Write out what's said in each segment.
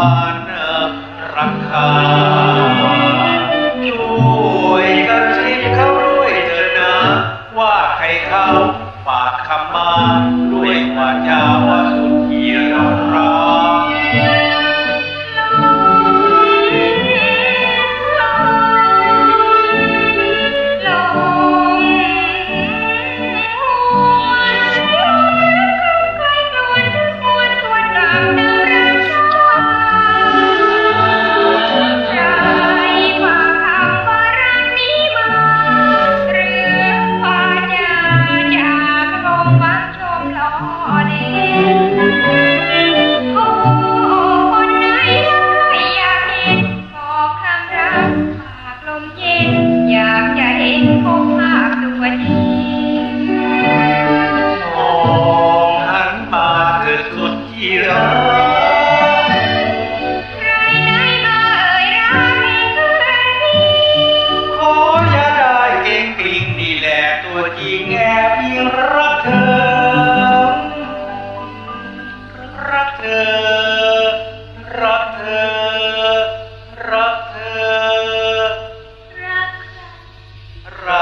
านรักษา ที่รักใครไหนมาเอ่ยรักเพื่อนพี่ขออย่าได้เก่งกลิ่งนี่แหละตัวจริงแอบยิ่งรักเธอ รักเธอ รักเธอ รักเธอ รัก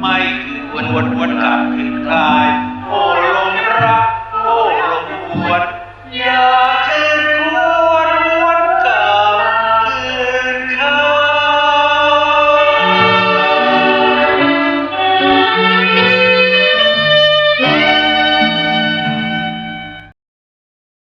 ไม่ควรวนเวนไปมาเพื่อนกชายมักชายให้ผูกแต่ลมรักที่หนักไม่ครนี่ลมรักลมค